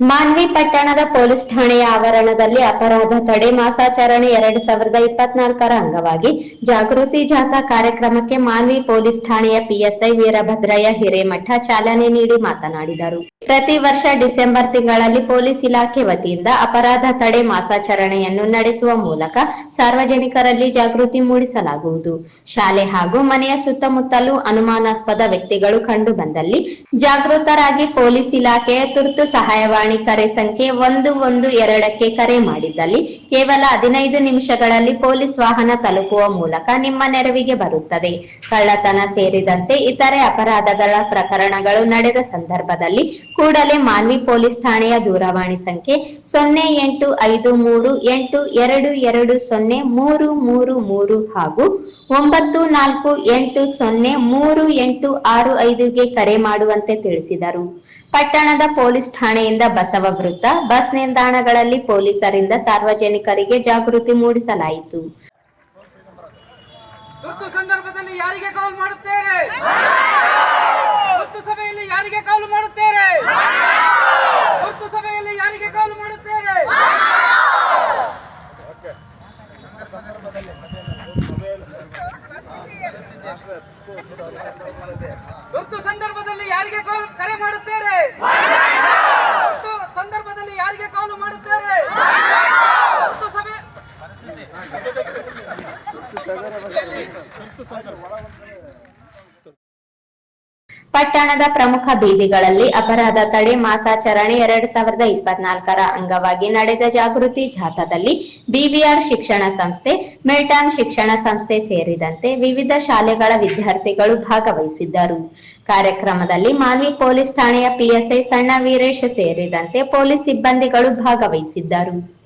ಮಾನ್ವಿ ಪಟ್ಟಣದ ಪೊಲೀಸ್ ಠಾಣೆಯ ಆವರಣದಲ್ಲಿ ಅಪರಾಧ ತಡೆ ಮಾಸಾಚರಣೆ ಎರಡ್ ಸಾವಿರದ ಇಪ್ಪತ್ನಾಲ್ಕರ ಅಂಗವಾಗಿ ಜಾಗೃತಿ ಜಾಥಾ ಕಾರ್ಯಕ್ರಮಕ್ಕೆ ಮಾನ್ವಿ ಪೊಲೀಸ್ ಠಾಣೆಯ ಪಿಎಸ್ಐ ವೀರಭದ್ರಯ್ಯ ಹಿರೇಮಠ ಚಾಲನೆ ನೀಡಿ ಮಾತನಾಡಿದರು. ಪ್ರತಿ ವರ್ಷ ಡಿಸೆಂಬರ್ ತಿಂಗಳಲ್ಲಿ ಪೊಲೀಸ್ ಇಲಾಖೆ ವತಿಯಿಂದ ಅಪರಾಧ ತಡೆ ಮಾಸಾಚರಣೆಯನ್ನು ನಡೆಸುವ ಮೂಲಕ ಸಾರ್ವಜನಿಕರಲ್ಲಿ ಜಾಗೃತಿ ಮೂಡಿಸಲಾಗುವುದು. ಶಾಲೆ ಹಾಗೂ ಮನೆಯ ಸುತ್ತಮುತ್ತಲೂ ಅನುಮಾನಾಸ್ಪದ ವ್ಯಕ್ತಿಗಳು ಕಂಡು ಬಂದಲ್ಲಿ ಜಾಗೃತರಾಗಿ ಪೊಲೀಸ್ ಇಲಾಖೆಯ ತುರ್ತು ಸಹಾಯವಾಣಿ ಕರೆ ಸಂಖ್ಯೆ ಒಂದು ಒಂದು ಎರಡಕ್ಕೆ ಕರೆ ಮಾಡಿದ್ದಲ್ಲಿ ಕೇವಲ ಹದಿನೈದು ನಿಮಿಷಗಳಲ್ಲಿ ಪೊಲೀಸ್ ವಾಹನ ತಲುಪುವ ಮೂಲಕ ನಿಮ್ಮ ನೆರವಿಗೆ ಬರುತ್ತದೆ. ಕಳ್ಳತನ ಸೇರಿದಂತೆ ಇತರೆ ಅಪರಾಧಗಳ ಪ್ರಕರಣಗಳು ನಡೆದ ಸಂದರ್ಭದಲ್ಲಿ ಕೂಡಲೇ ಮಾನ್ವಿ ಪೊಲೀಸ್ ಠಾಣೆಯ ದೂರವಾಣಿ ಸಂಖ್ಯೆ ಸೊನ್ನೆ ಎಂಟು ಐದು ಮೂರು ಎಂಟು ಎರಡು ಎರಡು ಸೊನ್ನೆ ಮೂರು ಮೂರು ಮೂರು ಹಾಗೂ ಒಂಬತ್ತು ನಾಲ್ಕು ಎಂಟು ಸೊನ್ನೆ ಮೂರು ಎಂಟು ಆರು ಐದುಗೆ ಕರೆ ಮಾಡುವಂತೆ ತಿಳಿಸಿದರು. ಪಟ್ಟಣದ ಪೊಲೀಸ್ ಠಾಣೆಯಿಂದ ಬಸವ ವೃತ್ತ. ಬಸ್ ನಿಲ್ದಾಣಗಳಲ್ಲಿ ಪೊಲೀಸರಿಂದ ಸಾರ್ವಜನಿಕರಿಗೆ ಜಾಗೃತಿ ಮೂಡಿಸಲಾಯಿತು. ತುರ್ತು ಸಂದರ್ಭದಲ್ಲಿ ಯಾರಿಗೆ ಕಾಲ್ ಮಾಡುತ್ತೇರೆ ತುರ್ತು ಸಭೆಯಲ್ಲಿ ಯಾರಿಗೆ ಕಾಲ್ ಮಾಡುತ್ತೇರೆ ತುರ್ತು ಸಭೆಯಲ್ಲಿ ಯಾರಿಗೆ ಕಾಲ್ ಮಾಡುತ್ತೇರೆ ತುರ್ತು ಸಂದರ್ಭದಲ್ಲಿ ಯಾರಿಗೆ ಕಾಲ್ ಕರೆ ಮಾಡುತ್ತೇರೆ ತುರ್ತು ಸಂದರ್ಭದಲ್ಲಿ ಯಾರಿಗೆ ಕಾಲ್ ಮಾಡುತ್ತಾರೆ? ಸಭೆ ಪಟ್ಟಣದ ಪ್ರಮುಖ ಬೀದಿಗಳಲ್ಲಿ ಅಪರಾಧ ತಡೆ ಮಾಸಾಚರಣೆ ಎರಡ್ ಸಾವಿರದ ಇಪ್ಪತ್ನಾಲ್ಕರ ಅಂಗವಾಗಿ ನಡೆದ ಜಾಗೃತಿ ಜಾಥಾದಲ್ಲಿ ಬಿವಿಆರ್ ಶಿಕ್ಷಣ ಸಂಸ್ಥೆ, ಮಿಲ್ಟಾನ್ ಶಿಕ್ಷಣ ಸಂಸ್ಥೆ ಸೇರಿದಂತೆ ವಿವಿಧ ಶಾಲೆಗಳ ವಿದ್ಯಾರ್ಥಿಗಳು ಭಾಗವಹಿಸಿದ್ದರು. ಕಾರ್ಯಕ್ರಮದಲ್ಲಿ ಮಾನ್ವಿ ಪೊಲೀಸ್ ಠಾಣೆಯ ಪಿಎಸ್ಐ ಸಣ್ಣ ವೀರೇಶ್ ಸೇರಿದಂತೆ ಪೊಲೀಸ್ ಸಿಬ್ಬಂದಿಗಳು ಭಾಗವಹಿಸಿದ್ದರು.